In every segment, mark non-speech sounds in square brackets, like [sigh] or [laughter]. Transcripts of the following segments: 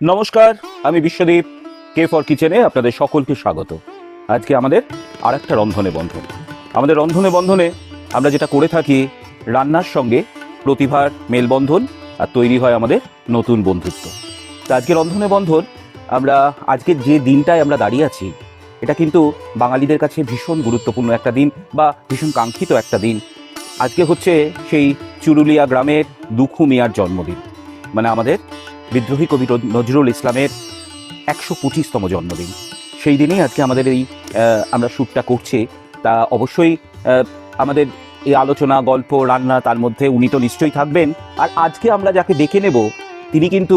নমস্কার, আমি Biswadip K for কিচেনে আপনাদের সকলকে স্বাগত। আজকে আমাদের আর একটা রন্ধনে বন্ধন। আমাদের রন্ধনে বন্ধনে আমরা যেটা করে থাকি, রান্নার সঙ্গে প্রতিভার মেলবন্ধন আর তৈরি হয় আমাদের নতুন বন্ধুত্ব। তো আজকে রন্ধনে বন্ধন, আমরা আজকের যে দিনটায় আমরা দাঁড়িয়ে আছি, এটা কিন্তু বাঙালিদের কাছে ভীষণ গুরুত্বপূর্ণ একটা দিন বা ভীষণ কাঙ্ক্ষিত একটা দিন। আজকে হচ্ছে সেই চুরুলিয়া গ্রামের দুখু মিয়ার জন্মদিন। মানে আমাদের বিদ্রোহী কবি নজরুল ইসলামের একশো পঁচিশতম জন্মদিন। সেই দিনেই আজকে আমাদের এই আমরা শ্যুটটা করছি। তা অবশ্যই আমাদের এই আলোচনা, গল্প, রান্না, তার মধ্যে উনি তো নিশ্চয়ই থাকবেন। আর আজকে আমরা যাকে দেখে নেব, তিনি কিন্তু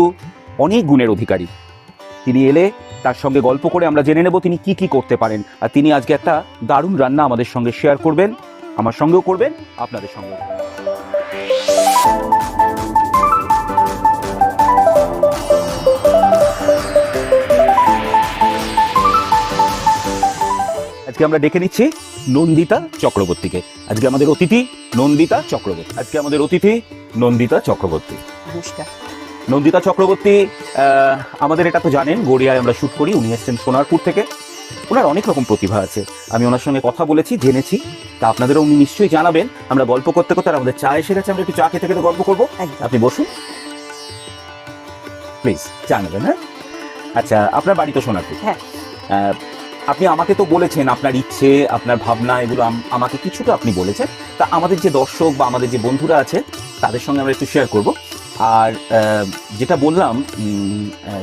অনেক গুণের অধিকারী। তিনি এলে তার সঙ্গে গল্প করে আমরা জেনে নেব তিনি কি কি করতে পারেন। আর তিনি আজকে একটা দারুণ রান্না আমাদের সঙ্গে শেয়ার করবেন। আমার সঙ্গেও করবেন, আপনাদের সঙ্গেও আজকে আমরা ডেকে নিচ্ছি নন্দিতা চক্রবর্তীকে। আজকে আমাদের অতিথি নন্দিতা চক্রবর্তী। আজকে আমাদের অতিথি নন্দিতা চক্রবর্তী। নমস্কার। নন্দিতা চক্রবর্তী আমাদের এটা তো জানেন গড়িয়ায় আমরা শুট করি উনি এসছেন সোনারপুর থেকে। ওনার অনেক রকম প্রতিভা আছে। আমি ওনার সঙ্গে কথা বলেছি জেনেছি। তা আপনাদেরও উনি নিশ্চয়ই জানাবেন। আমরা গল্প করতে করতে আর আমাদের চা এসে গেছে আমরা একটু চা খেতে খেতে গল্প করব। আপনি বসুন। প্লিজ চা নেবেন হ্যাঁ? আচ্ছা আপনার বাড়ি তো সোনারপুর। হ্যাঁ। আপনি আমাকে তো বলেছেন আপনার ইচ্ছে, আপনার ভাবনা, এগুলো আম- আমাকে কিছুটা আপনি বলেছেন। তা আমাদের যে দর্শক বা আমাদের যে বন্ধুরা আছে, তাদের সঙ্গে আমরা একটু শেয়ার করব। আর যেটা বললাম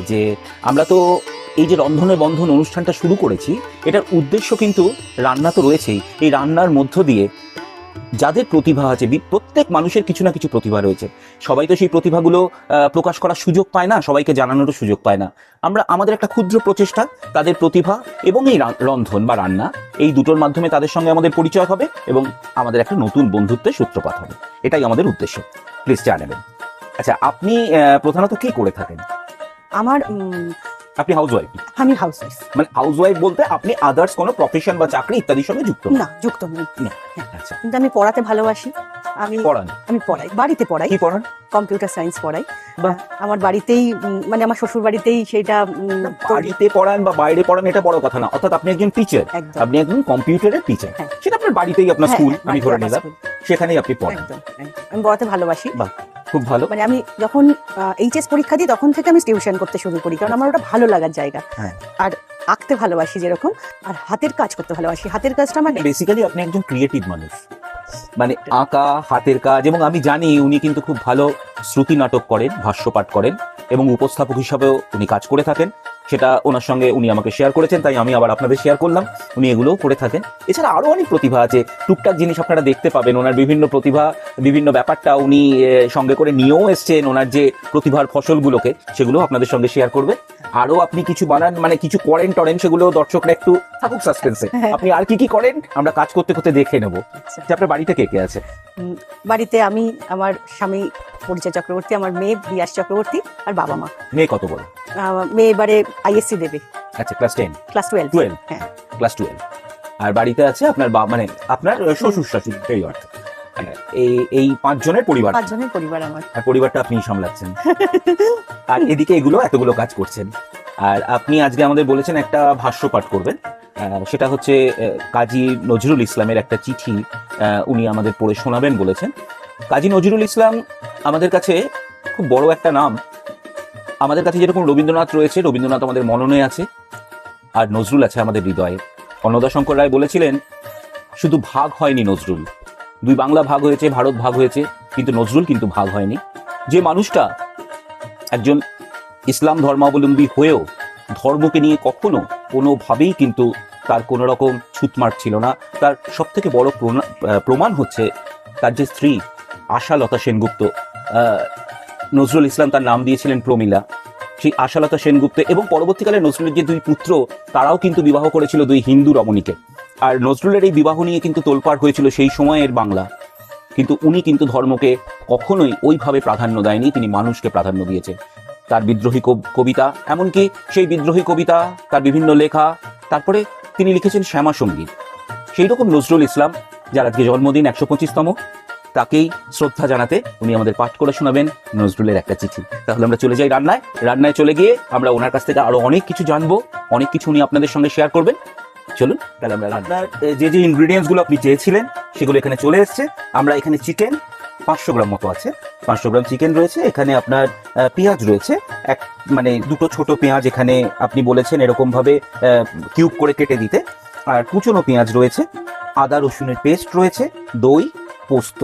যে আমরা তো এই যে রন্ধনের বন্ধন অনুষ্ঠানটা শুরু করেছি, এটার উদ্দেশ্য কিন্তু রান্না তো রয়েছেই। এই রান্নার মধ্য দিয়ে যাদের প্রতিভা আছে প্রত্যেক মানুষের কিছু না কিছু প্রতিভা রয়েছে। সবাই তো সেই প্রতিভাগুলো প্রকাশ করার সুযোগ পায় না, সবাইকে জানানোরও সুযোগ পায় না। আমরা, আমাদের একটা ক্ষুদ্র প্রচেষ্টা, তাদের প্রতিভা এবং এই রন্ধন বা রান্না, এই দুটোর মাধ্যমে তাদের সঙ্গে আমাদের পরিচয় হবে এবং আমাদের একটা নতুন বন্ধুত্বের সূত্রপাত হবে। এটাই আমাদের উদ্দেশ্য। প্লিজ জানাবেন। আচ্ছা আপনি প্রধানত কি করে থাকেন? আমার আপনি হাউস ওয়াইফ আমি হাউস ওয়াইফ মানে হাউস ওয়াইফ বলতে আপনি আদার্স কোনো প্রফেশন বা চাকরি ইত্যাদির সঙ্গে যুক্ত না? যুক্ত নেই আচ্ছা। কিন্তু আমি পড়াতে ভালোবাসি। আমি পড়ান? আমি পড়াই। বাড়িতে পড়াই। কি পড়ান? কম্পিউটার সায়েন্স পড়াই। বাহ। আমার বাড়িতেই মানে আমার শ্বশুর বাড়িতেই সেটা বাড়িতে পড়ান বা বাইরে পড়ান এটা বড় কথা না। অর্থাৎ আপনি একজন টিচার আপনি একজন কম্পিউটারের টিচার হ্যাঁ। সেটা আপনার বাড়িতেই আপনার হ্যাঁ, স্কুল হ্যাঁ, আমি ধরে নিলাম। সেখানেই আপনি পড়েন। আমি পড়াতে ভালোবাসি। খুব ভালো। মানে আমি যখন এইচএস পরীক্ষা দিই তখন থেকে আমি টিউশন করতে শুরু করি কারণ আমার ওটা ভালো লাগার জায়গা। হ্যাঁ। আর আঁকতে ভালোবাসি যেরকম আর হাতের কাজ করতে ভালোবাসি। হাতের কাজটা আমার বেসিক্যালি আপনি একজন ক্রিয়েটিভ মানুষ। মানে আঁকা হাতের কাজ এবং আমি জানি উনি কিন্তু খুব ভালো শ্রুতি নাটক করেন ভাষ্যপাঠ করেন এবং উপস্থাপক হিসাবেও উনি কাজ করে থাকেন। সেটা ওনার সঙ্গে উনি আমাকে শেয়ার করেছেন তাই আমি আবার আপনাদের শেয়ার করলাম। উনি এগুলোও করে থাকেন। এছাড়া আরও অনেক প্রতিভা আছে। টুকটাক জিনিস আপনারা দেখতে পাবেন। ওনার বিভিন্ন প্রতিভা বিভিন্ন ব্যাপারটা উনি সঙ্গে করে নিয়েও এসছেন ওনার যে প্রতিভার ফসলগুলোকে সেগুলো আপনাদের সঙ্গে শেয়ার করবে আরও আপনি কিছু বানান মানে কিছু করেন টরেন সেগুলো দর্শকরা একটু থাকুক সাসপেন্সে হ্যাঁ। আপনি আর কি কি করেন আমরা কাজ করতে করতে দেখে নেব। আচ্ছা। যে আপনার বাড়িতে কে কে আছে? বাড়িতে আমি আমার স্বামী পরিচয় চক্রবর্তী আমার মেয়ে বিয়াস চক্রবর্তী আর বাবা মা। মেয়ে কত বড়? মেয়ে এবারে আইএসসি দেবে। আচ্ছা class ten class twelve twelve হ্যাঁ। ক্লাস টুয়েলভ আর বাড়িতে আছে আপনার বা মানে আপনার শ্বশুর শাশুড়ি এই অর্থে। মানে এই এই পাঁচজনের পরিবার। পাঁচজনের পরিবার আমার। আর পরিবারটা আপনি সামলাচ্ছেন। আর এদিকে এগুলো এতগুলো কাজ করছেন। আর আপনি আজকে আমাদের বলেছেন একটা ভাষ্য পাঠ করবেন। সেটা হচ্ছে কাজী নজরুল ইসলামের একটা চিঠি উনি আমাদের পড়ে শোনাবেন বলেছেন। কাজী নজরুল ইসলাম আমাদের কাছে খুব বড় একটা নাম। আমাদের কাছে যেরকম রবীন্দ্রনাথ রয়েছে, রবীন্দ্রনাথ আমাদের মননে আছে, আর নজরুল আছে আমাদের হৃদয়ে। অন্নদাশঙ্কর রায় বলেছিলেন, শুধু ভাগ হয়নি নজরুল। দুই বাংলা ভাগ হয়েছে, ভারত ভাগ হয়েছে, কিন্তু নজরুল কিন্তু ভাগ হয়নি। যে মানুষটা একজন ইসলাম ধর্মাবলম্বী হয়েও ধর্মকে নিয়ে কখনো কোনোভাবেই কিন্তু তার কোনো রকম ছুতমার ছিল না। তার সব থেকে বড় প্রমাণ হচ্ছে তার যে স্ত্রী আশালতা সেনগুপ্ত। নজরুল ইসলাম তার নাম দিয়েছিলেন প্রমিলা। সেই আশালতা সেনগুপ্ত এবং পরবর্তীকালে নজরুলের যে দুই পুত্র, তারাও কিন্তু বিবাহ করেছিল দুই হিন্দু রমণীকে। আর নজরুলের এই বিবাহ নিয়ে কিন্তু তোলপাড় হয়েছিল সেই সময়ের বাংলা। কিন্তু উনি কিন্তু ধর্মকে কখনোই ওইভাবে প্রাধান্য দেয়নি, তিনি মানুষকে প্রাধান্য দিয়েছে তার বিদ্রোহী কবিতা, এমনকি সেই বিদ্রোহী কবিতা, তার বিভিন্ন লেখা, তারপরে তিনি লিখেছেন শ্যামা সংগীত সেই রকম নজরুল ইসলাম, যার আজকে জন্মদিন একশো পঁচিশতম তাকেই শ্রদ্ধা জানাতে উনি আমাদের পাঠ করে শোনাবেন নজরুলের একটা চিঠি। তাহলে আমরা চলে যাই রান্নায়। রান্নায় চলে গিয়ে আমরা ওনার কাছ থেকে আরও অনেক কিছু জানব, অনেক কিছু উনি আপনাদের সঙ্গে শেয়ার করবেন। চলুন, তাহলে আমরা রান্নার যে যে ইনগ্রিডিয়েন্টসগুলো আপনি চেয়েছিলেন, সেগুলো এখানে চলে এসছে। আমরা এখানে চিকেন পাঁচশো গ্রাম মতো আছে। পাঁচশো গ্রাম চিকেন রয়েছে, এখানে আপনার পেঁয়াজ রয়েছে। এক মানে দুটো ছোট পেঁয়াজ এখানে আপনি বলেছেন এরকম ভাবে কিউব করে কেটে দিতে। আর কুচনো পেঁয়াজ রয়েছে। আদা রসুনের পেস্ট রয়েছে। দই পোস্ত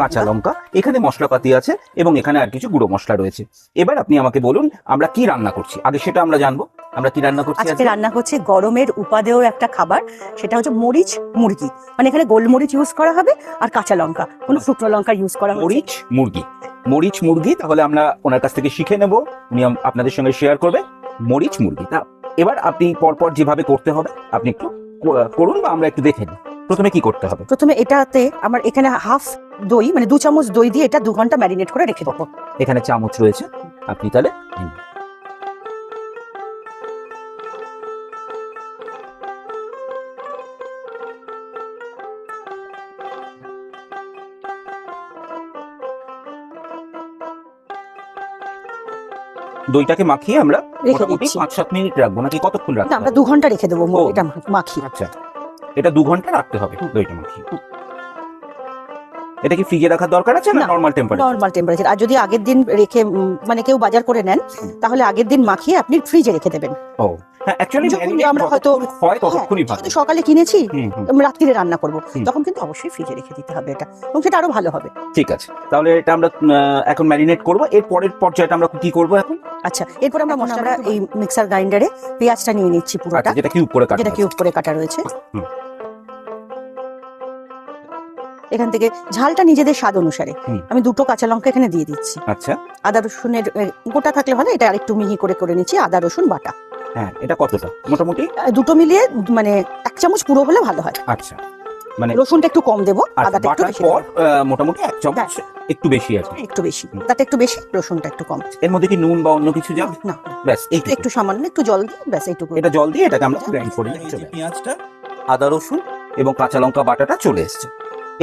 কাঁচা লঙ্কা। এখানে মশলাপাতি আছে এবং এখানে আর কিছু গুঁড়ো মশলা রয়েছে। এবার আপনি আমাকে বলুন আমরা কি রান্না করছি? আগে সেটা আমরা জানব। আমরা কি রান্না করছি আজকে? রান্না হচ্ছে গরমের উপাদেয় একটা খাবার সেটা হচ্ছে মরিচ মুরগি। মানে এখানে গোলমরিচ ইউজ করা হবে আর কাঁচা লঙ্কা। কোনো শুকনো লঙ্কা ইউজ করা মরিচ মুরগি। মরিচ মুরগি তাহলে আমরা ওনার কাছ থেকে শিখে নেব। উনি আপনাদের সঙ্গে শেয়ার করবে। মরিচ মুরগি। তা এবার আপনি পরপর যেভাবে করতে হবে আপনি একটু করুন বা আমরা একটু দেখে নিই। প্রথমে কি করতে হবে? প্রথমে এটাতে আমার এখানে হাফ দই মানে দু চামচ দই দিয়ে এটা দু ঘণ্টা ম্যারিনেট করে রেখে দেবো। এখানে চামচ রয়েছে। আপনি তাহলে নিন। দইটাকে মাখিয়ে আমরা রেখে মোটামুটি দিচ্ছি। পাঁচ সাত মিনিট রাখব নাকি কতক্ষণ না রাখব আমরা দু ঘণ্টা রেখে দেবো ও। এটা মাখিয়ে। আচ্ছা। এটা দু ঘণ্টা রাখতে হবে। দইটা মাখিয়ে এটা কি ফ্রিজে রাখার দরকার আছে না নরমাল টেম্পারেচার নর্মাল টেম্পারেচার আর যদি আগের দিন রেখে মানে কেউ বাজার করে নেন তাহলে আগের দিন মাখিয়ে আপনি ফ্রিজে রেখে দেবেন। ও। আমরা হয়তো- হয় যদি সকালে কিনেছি রাত্রিরে রান্না করব তখন কিন্তু অবশ্যই ফ্রিজে রেখে দিতে হবে এটা এবং সেটা আরও ভালো হবে। ঠিক আছে। তাহলে এটা আমরা এখন ম্যারিনেট করব। এর পরের পর্যায়টা আমরা কি করব এখন? আচ্ছা এরপর আমরা মনে আমরা এই মিক্সার গ্রাইন্ডারে পেঁয়াজটা নিয়ে নিচ্ছি পুরোটা। আচ্ছা যেটা কিউব করে কাটা যেটা। কিউব করে কাটা রয়েছে। এখান থেকে ঝালটা নিজেদের স্বাদ অনুসারে। আমি দুটো কাঁচা লঙ্কা এখানে দিয়ে দিচ্ছি। আচ্ছা। আদা রসুনের গোটা থাকলে ভালো এটা আরেকটু মিহি করে করে নিচ্ছি আদা রসুন বাটা। হ্যাঁ এটা কতটা? মোটামুটি? দুটো মিলিয়ে মানে এক চামচ পুরো হলে ভালো হয়। আচ্ছা মানে রসুনটা একটু কম দেবো আচ্ছা, আদাটা একটু বেশি পর আহ, মোটামুটি এক চামচ একটু বেশি আছে একটু বেশি। তাতে একটু বেশি রসুনটা একটু কম। এর মধ্যে কি নুন বা অন্য কিছু যাবে? না ব্যাস একটু একটু সামান্য একটু জল দিয়ে ব্যাস এইটুকু। এটা জল দিয়ে এটাকে আমরা গ্রাইন্ড করে নিচ্ছি পেঁয়াজটা। আদা রসুন এবং কাঁচা লঙ্কা বাটাটা চলে এসেছে।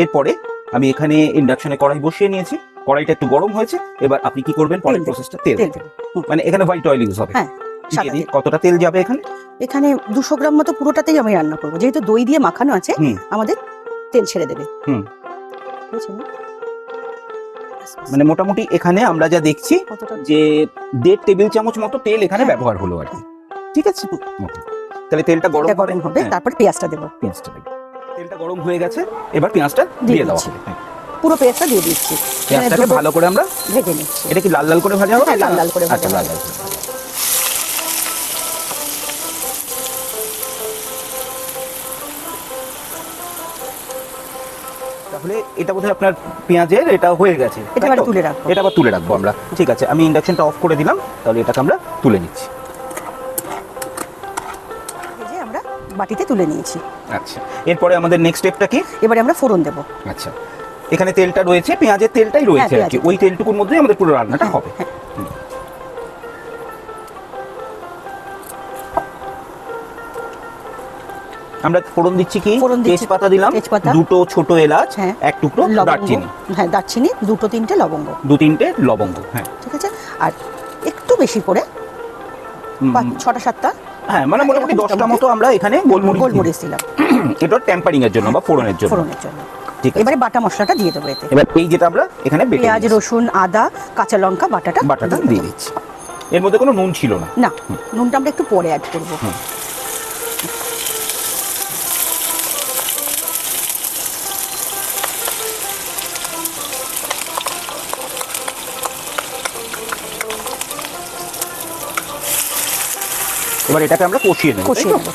এরপরে আমি এখানে ইন্ডাকশনে কড়াই বসিয়ে নিয়েছি। কড়াইটা একটু গরম হয়েছে এবার আপনি কি করবেন? পরের প্রসেসটা তেল। মানে এখানে হোয়াইট অয়েল ইউজ হবে। হ্যাঁ, সাদা তেল। কতটা তেল যাবে এখানে? এখানে দুশো গ্রাম মতো পুরোটাতেই আমি রান্না করব। যেহেতু দই দিয়ে মাখানো আছে আমাদের তেল ছেড়ে দেবে। হুম। মানে মোটামুটি এখানে আমরা যা দেখছি যে দেড় টেবিল চামচ মতো তেল এখানে হ্যাঁ। ব্যবহার হলো আর কি। ঠিক আছে? তাহলে তেলটা গরম গরম হবে হ্যাঁ, তারপর পেঁয়াজটা দেবো। পেঁয়াজটা দেবো। তেলটা গরম হয়ে গেছে এবার পেঁয়াজটা দিয়ে দেওয়া হবে। পুরো পেঁয়াজটা দিয়ে দিচ্ছি। পেঁয়াজটাকে দুটো ভালো করে আমরা ভেজে নিচ্ছি। এটা কি লাল লাল করে ভাজা হবে হ্যাঁ, লাল লাল করে ভাজা আচ্ছা লাল হবে। লাল তাহলে এটা বোধহয় আপনার পেঁয়াজের এটা হয়ে গেছে। এটা আবার তুলে রাখব। এটা আবার তুলে রাখব আমরা। ঠিক আছে আমি ইন্ডাকশনটা অফ করে দিলাম তাহলে এটাকে আমরা তুলে নিচ্ছি। আমরা বাটিতে তুলে নিয়েছি। আচ্ছা এরপরে আমাদের নেক্সট স্টেপটা কি? এবারে আমরা ফোড়ন দেবো। আচ্ছা এখানে তেলটা রয়েছে পেঁয়াজের তেলটাই রয়েছে আর কি। ওই তেলটুকুর মধ্যেই আমাদের পুরো রান্নাটা হ্যাঁ, হবে। আমরা ফোড়ন দিচ্ছি কি? তেজপাতা দিলাম। দুটো ছোট এলাচ হ্যাঁ। এক টুকরো দারচিনি। হ্যাঁ দারচিনি দুটো তিনটে লবঙ্গ। দু তিনটে লবঙ্গ হ্যাঁ। ঠিক আছে? আর একটু বেশি করে ছটা সাতটা হ্যাঁ মানে মোটামুটি এরকম দশটা মতো আমরা এখানে গোলমরিচ গোলমরিচ দিলাম। [clears throat] এটা টেম্পারিং এর জন্য বা ফোড়নের জন্য। ফোড়নের জন্য। ঠিক আছে। এবারে বাটা মশলাটা দিয়ে দেবো এতে। এবার এই যেটা আমরা এখানে পেঁয়াজ রসুন আদা কাঁচা লঙ্কা বাটাটা বাটাটা দিয়ে দিয়ে দিচ্ছি। এর মধ্যে কোনো নুন ছিল না। না নুনটা আমরা একটু পরে অ্যাড করব। এবার এটাকে আমরা কষিয়ে নেব কষিয়ে? নেব।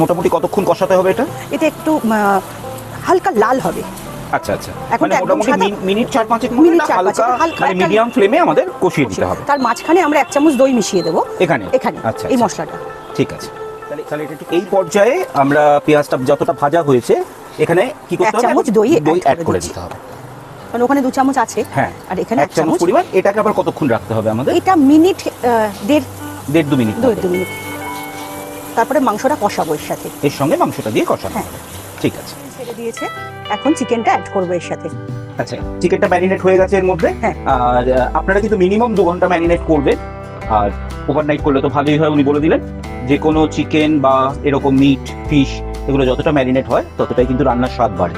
মোটামুটি কতক্ষণ কষাতে হবে এটা? এটা একটু হালকা লাল হবে। আচ্ছা আচ্ছা। এখন মানে মোটামুটি মিনিট চার পাঁচেক মতো মিনিট হালকা হালকা মানে মিডিয়াম ফ্লেমে আমাদের কষিয়ে নিতে হবে। তার মাঝখানে আমরা এক চামচ দই মিশিয়ে দেবো। এখানে? এখানে আচ্ছা এই আচ্ছা। মশলাটা। ঠিক আছে। তাহলে তাহলে এটা এই পর্যায়ে আমরা পেঁয়াজটা যতটা ভাজা হয়েছে এখানে কি করতে হবে? এক চামচ দই অ্যাড করে দিতে হবে। কারণ ওখানে দু চামচ আছে। হ্যাঁ। আর এখানে এক চামচ। পরিমাণ এটাকে আবার কতক্ষণ রাখতে হবে আমাদের? এটা মিনিট দেড় দেড় দু মিনিট মতো। দু মিনিট। তারপরে মাংসটা কষাবো এর সাথে। এর সঙ্গে মাংসটা দিয়ে কষানো হ্যাঁ। ঠিক আছে। ছেড়ে দিয়েছে। এখন চিকেনটা অ্যাড করব এর সাথে। আচ্ছা চিকেনটা ম্যারিনেট হয়ে গেছে এর মধ্যে। হ্যাঁ। আর আপনারা কিন্তু মিনিমাম দু ঘণ্টা ম্যারিনেট করবেন। আর ওভারনাইট করলে তো ভালোই হয় উনি বলে দিলেন। যে কোনো চিকেন বা এরকম মিট ফিশ এগুলো যতটা ম্যারিনেট হয় ততটাই কিন্তু রান্নার স্বাদ বাড়ে।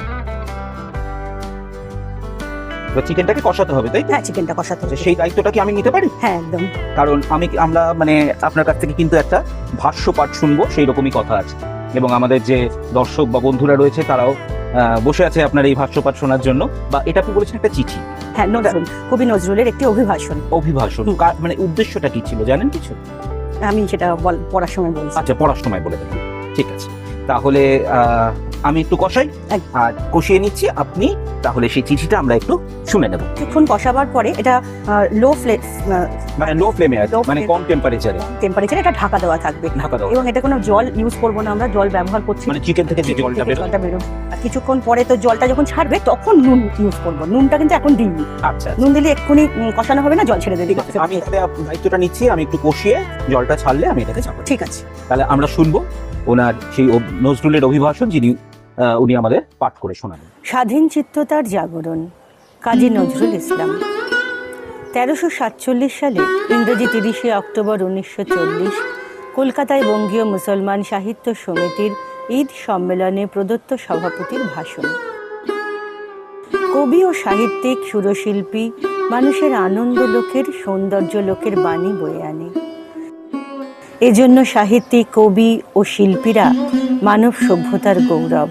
এবার চিকেনটাকে কষাতে হবে তাই হ্যাঁ চিকেনটা কষাতে হবে। সেই দায়িত্বটা কি আমি নিতে পারি? হ্যাঁ একদম। কারণ আমি আমরা মানে আপনার কাছ থেকে কিন্তু একটা ভাষ্য পাঠ শুনব সেই রকমই কথা আছে। এবং আমাদের যে দর্শক বা বন্ধুরা রয়েছে তারাও আহ, বসে আছে আপনার এই ভাষ্য পাঠ শোনার জন্য। বা এটা আপনি বলেছেন একটা চিঠি। হ্যাঁ নজরুল কবি নজরুলের একটি অভিভাষণ। অভিভাষণ হুম। কার- মানে উদ্দেশ্যটা কি ছিল জানেন কিছু? আমি সেটা বল পড়ার সময় বলছি। আচ্ছা পড়ার সময় বলে দেবেন ঠিক আছে। তাহলে আহ, আমি একটু কষাই। আর কষিয়ে নিচ্ছি। আপনি তাহলে সেই চিঠিটা আমরা একটু শুনে নেব। কিছুক্ষণ কষাবার পরে এটা লো ফ্লেম মানে লো ফ্লেমে আছে মানে কম টেম্পারেচারে টেম্পারেচারে এটা ঢাকা দেওয়া থাকবে। ঢাকা দাও এবং এটা কোনো জল ইউজ করব না আমরা জল ব্যবহার করছি। মানে চিকেন থেকে যে জলটা বেরোয়। জলটা বেরোবে আর কিছুক্ষণ পরে তো জলটা যখন ছাড়বে তখন নুন ইউজ করব। নুনটা কিন্তু এখন দিইনি। আচ্ছা নুন দিলে এক্ষুনি কষানো হবে না জল ছেড়ে দেবে। আমি এখানে দায়িত্বটা নিচ্ছি। আমি একটু কষিয়ে জলটা ছাড়লে আমি এটাকে চাপাবো ঠিক আছে। তাহলে আমরা শুনব। ওনার সেই নজরুলের অভিভাষণ যিনি উনি আমাদের পাঠ করে শোনাবেন। স্বাধীন চিত্ততার জাগরণ, কাজী নজরুল ইসলাম। তেরোশো সাতচল্লিশ সালে ইংরেজি তিরিশে অক্টোবর উনিশশো চল্লিশ কলকাতায় বঙ্গীয় মুসলমান সাহিত্য সমিতির ঈদ সম্মেলনে প্রদত্ত সভাপতির ভাষণ। কবি ও সাহিত্যিক, সুরশিল্পী, মানুষের আনন্দ লোকের, সৌন্দর্য লোকের বাণী বয়ে আনে। এজন্য সাহিত্যিক, কবি ও শিল্পীরা মানব সভ্যতার গৌরব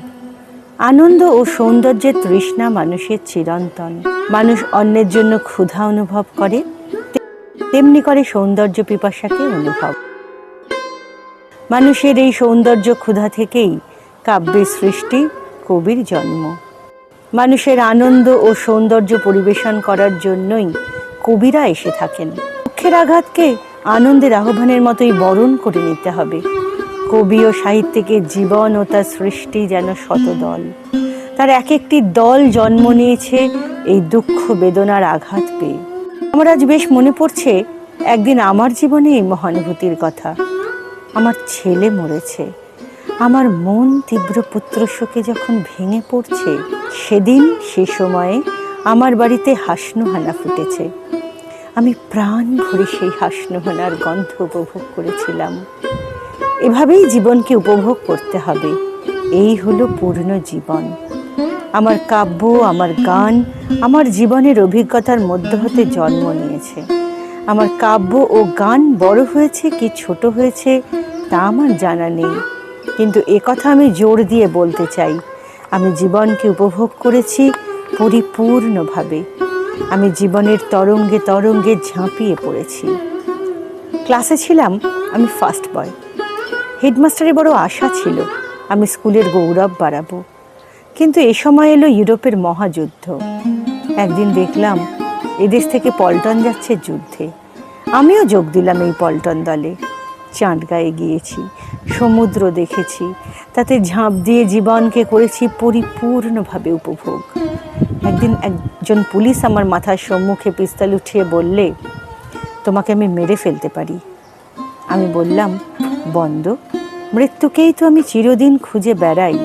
আনন্দ ও সৌন্দর্যের তৃষ্ণা মানুষের চিরন্তন। মানুষ অন্যের জন্য ক্ষুধা অনুভব করে, তেমনি করে সৌন্দর্য পিপাসাকে অনুভব। মানুষের এই সৌন্দর্য ক্ষুধা থেকেই কাব্যের সৃষ্টি, কবির জন্ম। মানুষের আনন্দ ও সৌন্দর্য পরিবেশন করার জন্যই কবিরা এসে থাকেন। দুঃখের আঘাতকে আনন্দের আহ্বানের মতোই বরণ করে নিতে হবে। কবি ও সাহিত্যিকের জীবন ও তার সৃষ্টি যেন শতদল। তার এক একটি দল জন্ম নিয়েছে এই দুঃখ বেদনার আঘাত পেয়ে। আমার আজ বেশ মনে পড়ছে, একদিন আমার জীবনে এই মহানুভূতির কথা। আমার ছেলে মরেছে। আমার মন তীব্র পুত্র শোকে যখন ভেঙে পড়ছে, সেদিন, সে সময়ে আমার বাড়িতে হাসনুহানা ফুটেছে। আমি প্রাণ ভরে সেই হাসনুহানার গন্ধ উপভোগ করেছিলাম। এভাবেই জীবনকে উপভোগ করতে হবে। এই হলো পূর্ণ জীবন। আমার কাব্য, আমার গান, আমার জীবনের অভিজ্ঞতার মধ্য হতে জন্ম নিয়েছে। আমার কাব্য ও গান বড় হয়েছে কি ছোট হয়েছে, তা আমার জানা নেই। কিন্তু একথা আমি জোর দিয়ে বলতে চাই। আমি জীবনকে উপভোগ করেছি পরিপূর্ণভাবে। আমি জীবনের তরঙ্গে তরঙ্গে ঝাঁপিয়ে পড়েছি। ক্লাসে ছিলাম আমি ফার্স্ট বয় হেডমাস্টারের বড় আশা ছিল, আমি স্কুলের গৌরব বাড়াবো। কিন্তু এ সময় এলো ইউরোপের মহাযুদ্ধ। একদিন দেখলাম, এদেশ থেকে পল্টন যাচ্ছে যুদ্ধে। আমিও যোগ দিলাম এই পল্টন দলে। চাঁদ গায়ে গিয়েছি, সমুদ্র দেখেছি, তাতে ঝাঁপ দিয়ে জীবনকে করেছি পরিপূর্ণভাবে উপভোগ। একদিন একজন পুলিশ আমার মাথার সম্মুখে পিস্তল উঠিয়ে বললে, তোমাকে আমি মেরে ফেলতে পারি। আমি বললাম বন্ধ। মৃত্যুকেই তো আমি চিরদিন খুঁজে বেড়াই।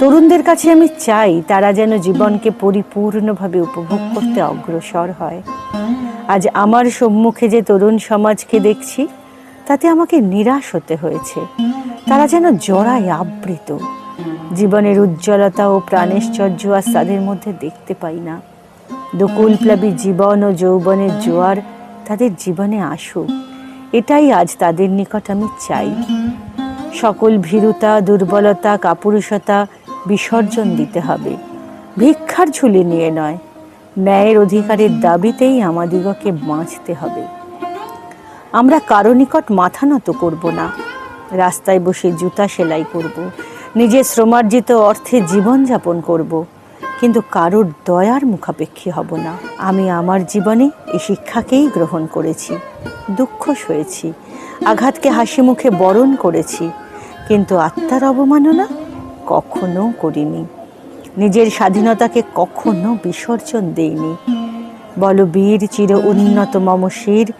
তরুণদের কাছে আমি চাই তারা যেন জীবনকে পরিপূর্ণভাবে উপভোগ করতে অগ্রসর হয়। আজ আমার সম্মুখে যে তরুণ সমাজকে দেখছি, তাতে আমাকে নিরাশ হতে হয়েছে। তারা যেন জড়ায় আবৃত। জীবনের উজ্জ্বলতা ও প্রাণেশ্চর্য আজ তাদের মধ্যে দেখতে পাই না। দকুলপ্লাবী জীবন ও যৌবনের জোয়ার তাদের জীবনে আসুক। এটাই আজ তাদের নিকট আমি চাই। সকল ভীরুতা, দুর্বলতা, কাপুরুষতা বিসর্জন দিতে হবে। ভিক্ষার ঝুলি নিয়ে নয়, ন্যায়ের অধিকারের দাবিতেই আমাদিগকে বাঁচতে হবে। আমরা কারও নিকট মাথা নত করব না, রাস্তায় বসে জুতা সেলাই করব, নিজের শ্রমার্জিত অর্থে জীবনযাপন করব। কিন্তু কারোর দয়ার মুখাপেক্ষী হব না। আমি আমার জীবনে এই শিক্ষাকেই গ্রহণ করেছি। দুঃখ সয়েছি। আঘাতকে হাসি মুখে বরণ করেছি। কিন্তু আত্মার অবমাননা কখনো করিনি। নিজের স্বাধীনতাকে কখনো বিসর্জন দেইনি। বল বীর চির উন্নত মম শির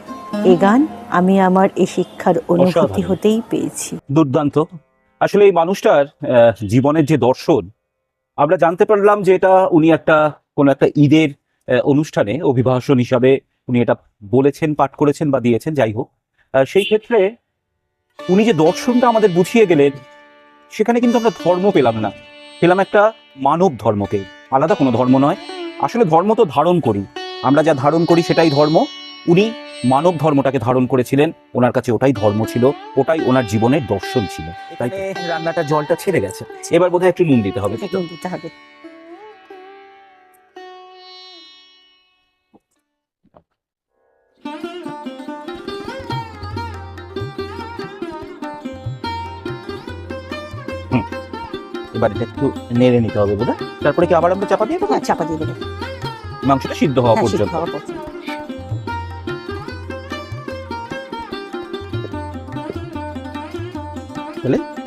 এ গান আমি আমার এই শিক্ষার অনুভূতি হতেই পেয়েছি। দুর্দান্ত। আসলে এই মানুষটার জীবনের যে দর্শন আমরা জানতে পারলাম যে এটা উনি একটা কোনো একটা ঈদের অনুষ্ঠানে অভিভাষণ হিসাবে উনি এটা বলেছেন, পাঠ করেছেন বা দিয়েছেন, যাই হোক। সেই ক্ষেত্রে উনি যে দর্শনটা আমাদের বুঝিয়ে গেলেন, সেখানে কিন্তু আমরা ধর্ম পেলাম না। পেলাম একটা মানব ধর্মকে। আলাদা কোনো ধর্ম নয়। আসলে ধর্ম তো ধারণ করি। আমরা যা ধারণ করি সেটাই ধর্ম। উনি মানব ধর্মটাকে ধারণ করেছিলেন ওনার কাছে ওটাই ধর্ম ছিল ওটাই ওনার জীবনের দর্শন ছিল। তাই রান্নাটা জলটা ছেড়ে গেছে। এবার বোধহয় একটু নুন দিতে হবে তাই দিতে হবে। এবার এটা একটু নেড়ে নিতে হবে বোধহয়। তারপরে কি আবার আমরা চাপা দিয়ে দেবো? হ্যাঁ চাপা দিয়ে দেবো। মাংসটা সিদ্ধ হওয়া হ্যাঁ, পর্যন্ত।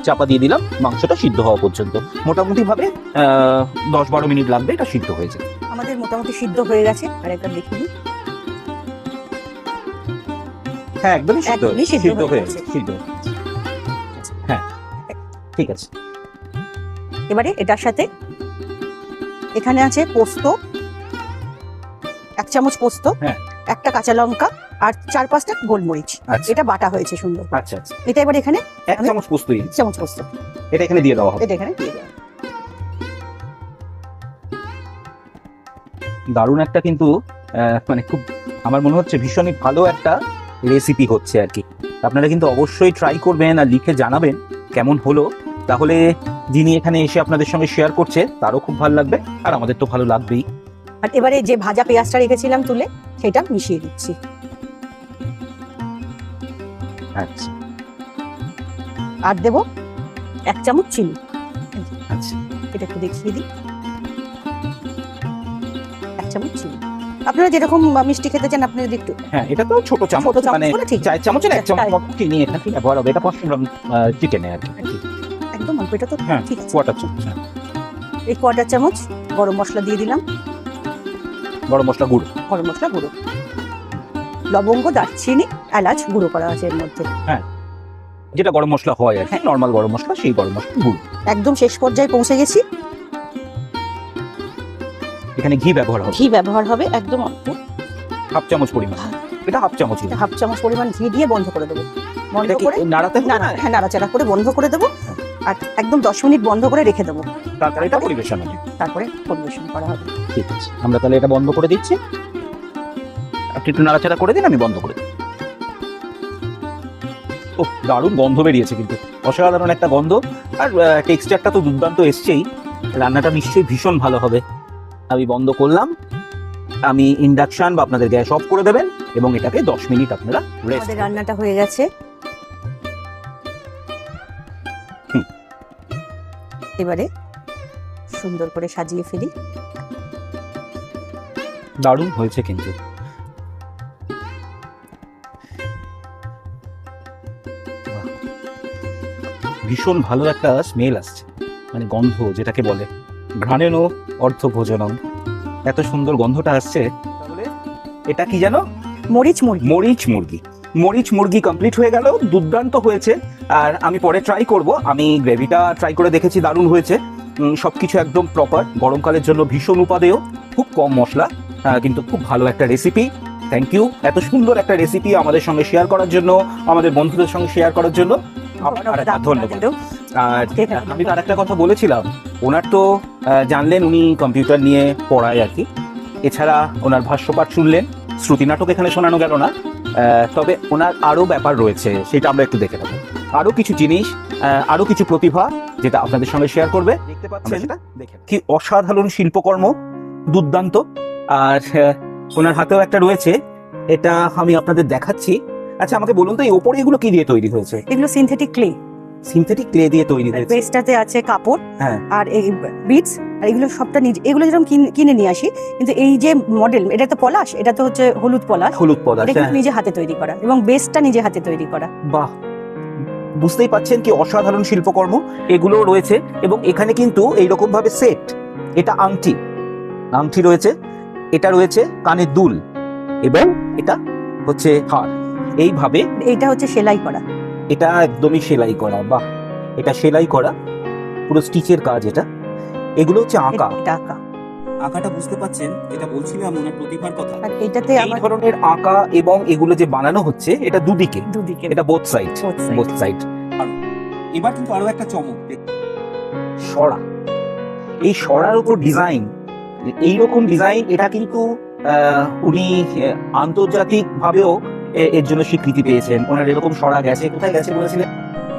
চাপা দিয়ে দিলাম মাংসটা সিদ্ধ হওয়া পর্যন্ত। মোটামুটি ভাবে আহ, দশ বারো মিনিট লাগবে এটা সিদ্ধ হয়ে যাবে আমাদের মোটামুটি সিদ্ধ হয়ে গেছে আর একবার দেখে। হ্যাঁ একদমই সিদ্ধ একদমই সিদ্ধ হয়ে গেছে। সিদ্ধ হ্যাঁ ঠিক আছে। এবারে এটার সাথে এখানে আছে পোস্ত এক চামচ পোস্ত হ্যাঁ। একটা কাঁচা লঙ্কা আর চার পাঁচটা গোলমরিচ। আচ্ছা। এটা বাটা হয়েছে সুন্দর আচ্ছা আচ্ছা। এটা এবার এখানে এক চামচ পোস্তই চামচ পোস্ত। এটা এখানে দিয়ে দেওয়া হবে। এটা এখানে দিয়ে দেবো দারুণ একটা কিন্তু মানে খুব আমার মনে হচ্ছে ভীষণই ভালো একটা রেসিপি হচ্ছে আর কি। আপনারা কিন্তু অবশ্যই ট্রাই করবেন আর লিখে জানাবেন কেমন হলো। তাহলে যিনি এখানে এসে আপনাদের সঙ্গে শেয়ার করছে তারও খুব ভালো লাগবে আর আমাদের তো ভালো লাগবেই। আর এবারে যে ভাজা পেঁয়াজটা রেখেছিলাম তুলে সেটা মিশিয়ে দিচ্ছি। আচ্ছা। আর দেব এক চামচ চিনি। আচ্ছা। এটা একটু দেখিয়ে দিই। এক চামচ চিনি। আপনারা যেরকম মিষ্টি খেতে চান আপনি যদি একটু হ্যাঁ এটা তো ছোট চামচ চামচ মানে চার চামচের এক চামচ চার- মতো চিনি এখানে ব্যবহার হবে। এটা পাঁচশো গ্রাম চিকেনে আর কি একদম অল্প এটা তো হ্যাঁ ঠিক আছে। কোয়াটার চামচ হ্যাঁ। এই কোয়াটার চামচ গরম মশলা দিয়ে দিলাম। গরম মশলা গুঁড়ো। গরম মশলা গুঁড়ো। লবঙ্গ দারচিনি এলাচ গুঁড়ো করা আছে এর মধ্যে। যেটা গরম মশলা হয় আর কি হ্যাঁ। নর্মাল গরম মশলা সেই গরম মশলা গুঁড়ো। একদম শেষ পর্যায়ে পৌঁছে গেছি। এখানে ঘি ব্যবহার হবে। ঘি ব্যবহার হবে একদম অল্প। হাফ চামচ পরিমাণ। এটা হাফ চামচ এটা হাফ চামচ পরিমাণ ঘি দিয়ে বন্ধ করে দেবো। বন্ধ করে নাড়াতে হ্যাঁ নাড়াচাড়া করে বন্ধ করে দেবো। আর একদম দশ মিনিট বন্ধ করে রেখে দেবো। তারপরে এটা পরিবেশন হবে। তারপরে পরিবেশন করা হবে। ঠিক আছে। আমরা তাহলে এটা বন্ধ করে দিচ্ছি। আপনি একটু নাড়াচাড়া করে দিন আমি বন্ধ করে দিই। ও দারুণ গন্ধ বেরিয়েছে কিন্তু। অসাধারণ একটা গন্ধ। আর টেক্সচারটা তো দুর্দান্ত এসছেই। রান্নাটা নিশ্চয়ই ভীষণ ভালো হবে। আমি বন্ধ করলাম। আমি ইন্ডাকশন বা আপনাদের গ্যাস অফ করে দেবেন এবং এটাকে দশ মিনিট আপনারা রেস্ট রান্নাটা হয়ে গেছে। এবারে সুন্দর করে সাজিয়ে ফেলি। দারুণ হয়েছে কিন্তু। ভীষণ ভালো একটা স্মেল আসছে। মানে গন্ধ যেটাকে বলে ঘ্রাণেনও অর্থ ভোজনম এত সুন্দর গন্ধটা আসছে তাহলে এটা কি জানো? মরিচ মুরগি। মরিচ মুরগি। মরিচ মুরগি কমপ্লিট হয়ে গেল দুর্দান্ত হয়েছে। আর আমি পরে ট্রাই করব। আমি গ্রেভিটা ট্রাই করে দেখেছি দারুণ হয়েছে। উম, সবকিছু একদম প্রপার গরমকালের জন্য ভীষণ উপাদেয়। খুব কম মশলা কিন্তু খুব ভালো একটা রেসিপি থ্যাংক ইউ এত সুন্দর একটা রেসিপি আমাদের সঙ্গে শেয়ার করার জন্য আমাদের বন্ধুদের সঙ্গে শেয়ার করার জন্য। ধন্যবাদ। আর আমি তার একটা কথা বলেছিলাম। ওনার তো জানলেন উনি কম্পিউটার নিয়ে পড়ায় আর কি। এছাড়া ওনার ভাষ্যপাঠ শুনলেন। শ্রুতি নাটক এখানে শোনানো গেল না। তবে ওনার আরও ব্যাপার রয়েছে সেটা আমরা একটু দেখে নেব। আরও কিছু জিনিস আহ, আরও কিছু প্রতিভা যেটা আপনাদের সঙ্গে শেয়ার করবে। দেখতে পাচ্ছেন? কি অসাধারণ শিল্পকর্ম দুর্দান্ত। আর ওনার হাতেও একটা রয়েছে। এটা আমি আপনাদের দেখাচ্ছি। আচ্ছা আমাকে বলুন তো এই ওপরে এগুলো কি দিয়ে তৈরি হয়েছে? এগুলো সিনথেটিক ক্লে সিনথেটিক ক্লে দিয়ে তৈরি হয়েছে। বেসটাতে আছে কাপড় হ্যাঁ। আর এই বিটস আর এগুলো সবটা নিজে এগুলো যেরকম কিন- নিয়ে আসি কিন্তু এই যে মডেল এটা তো পলাশ এটা তো হচ্ছে হলুদ পলাশ। হলুদ এটা কিন্তু নিজে হাতে তৈরি করা এবং বেসটা নিজে হাতে তৈরি করা। বাহ। বুঝতেই পাচ্ছেন কি অসাধারণ শিল্পকর্ম এগুলো রয়েছে এবং এখানে কিন্তু এইরকম ভাবে সেট এটা আংটি। আংটি রয়েছে এটা রয়েছে কানের দুল এবং এটা হচ্ছে হার। এইভাবে এটা হচ্ছে সেলাই করা। এটা একদমই সেলাই করা বাহ! এটা সেলাই করা পুরো স্টিচের কাজ এটা। এগুলো হচ্ছে আঁকা। এটা আঁকা। আঁকাটা বুঝতে পাচ্ছেন এটা বলছিলাম ওনার প্রতিভার কথা। আর এটাতে এই আমার ধরনের আঁকা এবং এগুলো যে বানানো হচ্ছে এটা দুদিকে। দুদিকে। এটা বোথ সাইড বোথ সাইড এবার কিন্তু আরও একটা চমক সরা। এই সরার উপর ডিজাইন এইরকম ডিজাইন এটা কিন্তু আহ, উনি আন্তর্জাতিক ভাবেও এর জন্য স্বীকৃতি পেয়েছেন। ওনার এরকম সরা গেছে। কোথায় গেছে বলেছিলেন?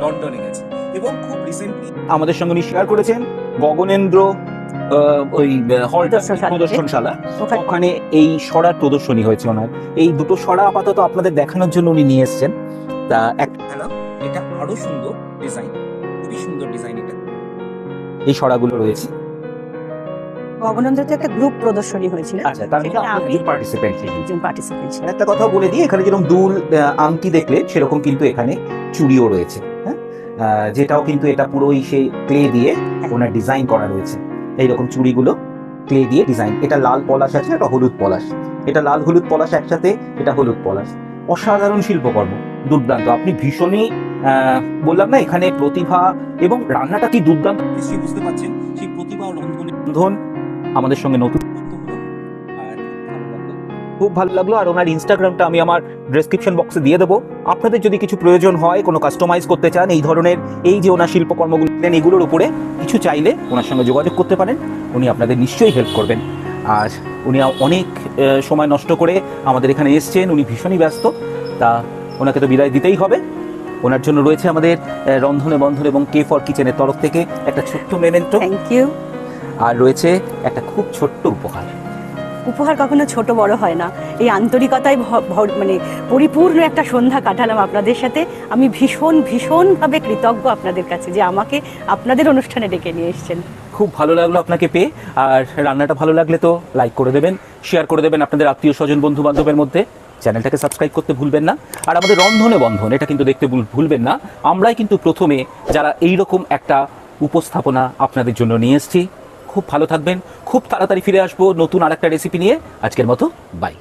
লন্ডনে গেছে। এবং খুব রিসেন্টলি আমাদের সঙ্গে উনি শেয়ার করেছেন। গগনেন্দ্র ওই হল প্রদর্শনশালাতে। প্রদর্শনশালা। ওখানে এই সরার প্রদর্শনী হয়েছে ওনার। এই দুটো সরা আপাতত আপনাদের দেখানোর জন্য উনি নিয়ে এসেছেন। তা এক এটা আরও সুন্দর ডিজাইন খুবই সুন্দর ডিজাইন এটা। এই সরাগুলো রয়েছে। একটা গ্রুপ প্রদর্শনী হয়েছিল। আচ্ছা তার মধ্যে আমি- পার্টিসিপেন্ট একজন পার্টিসিপেন্ট একটা কথা বলে দিই এখানে যেরকম দুল আংটি দেখলে সেরকম কিন্তু এখানে চুড়িও রয়েছে হ্যাঁ? যেটাও কিন্তু এটা পুরোই সেই ক্লে দিয়ে ওনার ডিজাইন করা রয়েছে। এইরকম চুড়িগুলো ক্লে দিয়ে ডিজাইন এটা লাল পলাশ আছে এটা হলুদ পলাশ। এটা লাল হলুদ পলাশ একসাথে এটা হলুদ পলাশ। অসাধারণ শিল্পকর্ম দুর্দান্ত। আপনি ভীষণই আহ, বললাম না এখানে প্রতিভা এবং রান্নাটা কি দুর্দান্ত? নিশ্চয়ই বুঝতে পারছেন সেই প্রতিভা ও রন্ধনের ধন আমাদের সঙ্গে নতুন খুব ভালো লাগল আর ওনার ইনস্টাগ্রামটা আমি আমার ডেসক্রিপশন বক্সে দিয়ে দেবো। আপনাদের যদি কিছু প্রয়োজন হয় কোনো কাস্টমাইজ করতে চান এই ধরনের এই যে ওনার শিল্পকর্মগুলো দেন এগুলোর উপরে কিছু চাইলে ওনার সঙ্গে যোগাযোগ করতে পারেন। উনি আপনাদের নিশ্চয়ই হেল্প করবেন। আর উনি অনেক সময় নষ্ট করে আমাদের এখানে এসছেন উনি ভীষণই ব্যস্ত। তা ওনাকে তো বিদায় দিতেই হবে। ওনার জন্য রয়েছে আমাদের রন্ধনে বন্ধন এবং কে ফর কিচেনের তরফ থেকে একটা ছোট্ট মেমেন্টো থ্যাংক ইউ আর রয়েছে একটা খুব ছোট্ট উপহার। উপহার কখনো ছোট বড় হয় না। এই আন্তরিকতায় মানে পরিপূর্ণ একটা সন্ধ্যা কাটালাম আপনাদের সাথে। আমি ভীষণ ভীষণভাবে কৃতজ্ঞ আপনাদের কাছে যে আমাকে আপনাদের অনুষ্ঠানে ডেকে নিয়ে এসছেন। খুব ভালো লাগল আপনাকে পেয়ে। আর রান্নাটা ভালো লাগলে তো লাইক করে দেবেন শেয়ার করে দেবেন আপনাদের আত্মীয় স্বজন বন্ধু বান্ধবের মধ্যে। চ্যানেলটাকে সাবস্ক্রাইব করতে ভুলবেন না। আর আমাদের রন্ধনে বন্ধন এটা কিন্তু দেখতে ভুল- ভুলবেন না। আমরাই কিন্তু প্রথমে যারা এই রকম একটা উপস্থাপনা আপনাদের জন্য নিয়ে এসেছি খুব ভালো থাকবেন। খুব তাড়াতাড়ি ফিরে আসব নতুন আর একটা রেসিপি নিয়ে। আজকের মতো বাই